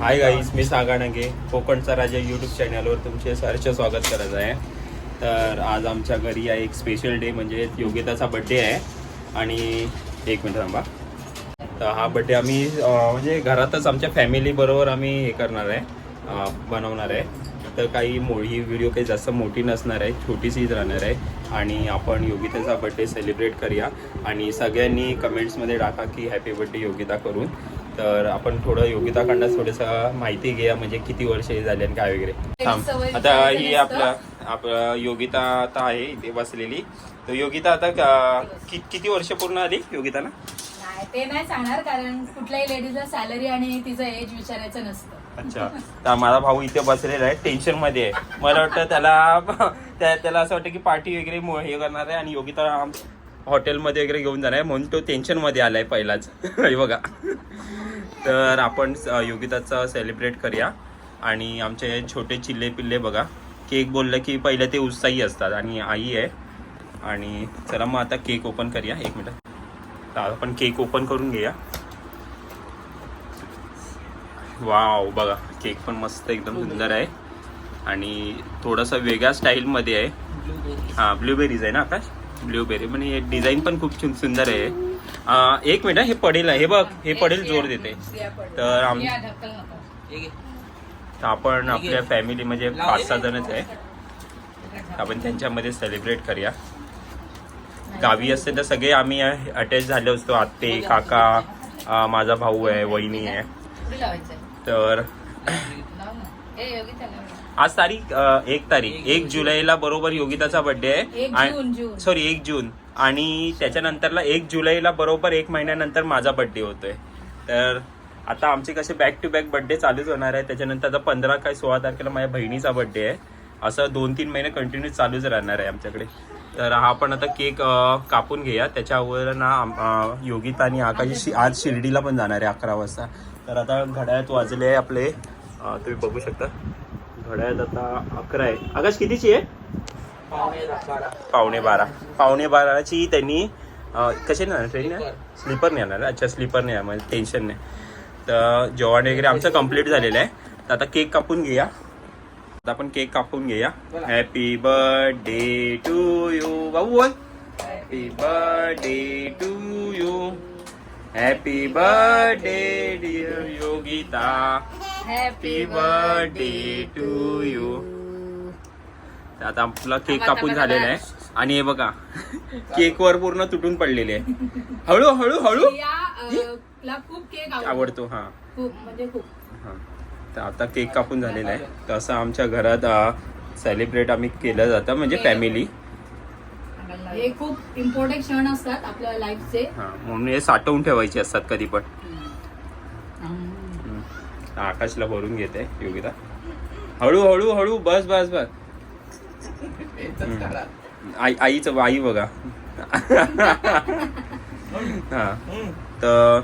Hi guys मी सागाणगे कोकणचा राजा YouTube चॅनलवर तुमचे सहर्ष स्वागत करत आहे. तर आज आमच्या घरी आहे एक स्पेशल डे म्हणजे योगिताचा बड्डे आहे. आणि एक मिनिट थांबा. तर हा बड्डे आम्ही म्हणजे घरातच आमच्या फॅमिलीबरोबर आम्ही हे करणार आहे बनवणार आहे. तर काही मो ही व्हिडिओ काही जास्त मोठी नसणार आहे छोटीशीच राहणार आहे. आणि आपण योगिताचा बड्डे सेलिब्रेट करूया. आणि सगळ्यांनी कमेंट्समध्ये टाका की हॅपी बड्डे योगिता करून. तर आपण थोडं योगिताकडनं थोडंसं माहिती घेऊया म्हणजे किती वर्ष हे झाले आणि काय वगैरे. थांब. आता ही. आपलं आपलं योगिता आता आहे इथे बसलेली. तर योगिता आता किती वर्ष पूर्ण आली योगिताला नाही ते नाही सांगणार कारण कुठल्याही लेडीजला सॅलरी आणि तिचं एज विचारायचं नसतं. अच्छा. तर माझा भाऊ इथे बसलेला आहे टेन्शनमध्ये आहे. मला वाटतं त्याला त्या- त्याला असं वाटतं की पार्टी वगैरे हे करणार आहे आणि योगिता हॉटेलमध्ये वगैरे घेऊन जाणार आहे. म्हणून तो टेन्शनमध्ये आलाय पहिलाच. हे बघा. तर आपण योगिताचं सेलिब्रेट करूया. आणि आमचे छोटे चिल्ले पिल्ले बघा. केक बोललं की पहिले ते उत्साही असतात आणि आई आहे. आणि चला मग आता केक ओपन करूया. एक मिनिट. आपण केक ओपन करून घेऊया. वाव बघा केक पण मस्त एकदम सुंदर आहे. आणि थोडासा वेगळ्या स्टाईलमध्ये आहे. हां ब्लूबेरीज आहे ना आकाश? ब्लूबेरी म्हणजे पण हे डिझाईन पण खूप सुंदर आहे. एक मिनिट हे पडेल हे बघ हे पडेल जोर देते. तर आम- आपण आपल्या फॅमिली म्हणजे पाच सहा जणच आहे. आपण त्यांच्यामध्ये सेलिब्रेट करूया. गावी असते तर सगळे आम्ही अटॅच झाले असतो. आत्ते काका माझा भाऊ आहे वहिनी आहे. तर. आज तारीख एक तारीख. एक जुलैला बरोबर योगिताचा बर्थडे आहे. सॉरी एक जून. आणि त्याच्यानंतरला एक जुलैला बरोबर एक महिन्यानंतर माझा बर्थडे होतोय. तर आता आमचे कसे बॅक टू बॅक बर्थडे चालूच होणार आहे. त्याच्यानंतर आता पंधरा काय सोळा तारखेला माझ्या बहिणीचा बर्थडे आहे. असं दोन तीन महिने कंटिन्यू चालूच राहणार आहे आमच्याकडे. तर हा आपण आता केक कापून घेऊया. त्याच्यावर ना योगिता आणि आकाश आज शिर्डीला पण जाणार आहे अकरा वाजता. तर आता घड्याळात वाजले आहे आपले तुम्ही बघू शकता. घड्याळात आता अकरा आहे. आकाश कितीची आहे? पावणे बारा. पावणे बाराची त्यांनी कसे ना ट्रेन स्लीपर नाही येणार अच्छा स्लीपर नाही म्हणजे टेन्शन नाही. तर जेवण वगैरे आमचं कंप्लीट झालेलं आहे. तर आता केक कापून घेऊया. आता आपण केक कापून घेऊया. हॅपी बर्थडे टू यू बाबू बोल. Happy birthday to you happy birthday dear Yogita happy birthday to you आता आपला केक कापून झालेला आहे. आणि हे बघा केक वर पूर्ण तुटून पडलेले आहे. हळू हळू हळू. खूप केक आवडतो. आवडतो हा. खूप म्हणजे खूप. हा. तर आता केक कापून झालेला आहे. तसं आमच्या घरात सेलिब्रेट आम्ही केलं जातं म्हणजे फॅमिली हे खूप इम्पॉर्टंट क्षण असतात आपल्या लाईफचे हा म्हणून हे साठवून ठेवायचे असतात कधी पण. आकाशला भरून घेते योगिता. हळू हळू हळू बस बस बस. आई आईचं आई बघा. हा. तर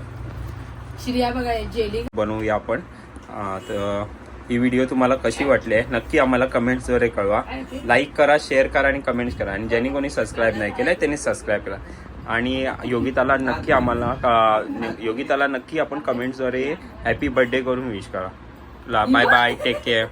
श्रिया बघा जेली. बनवूया आपण. तर ही व्हिडिओ तुम्हाला कशी वाटली आहे? नक्की आम्हाला कमेंट्सद्वारे कळवा. लाईक करा शेअर करा आणि कमेंट्स करा. आणि ज्यांनी कोणी सबस्क्राईब नाही केलंय त्यांनी सबस्क्राईब करा. आणि योगिताला नक्की आम्हाला योगिताला नक्की आपण कमेंट्सद्वारे हॅपी बर्थडे करून विश करा. ला बाय बाय टेक केअर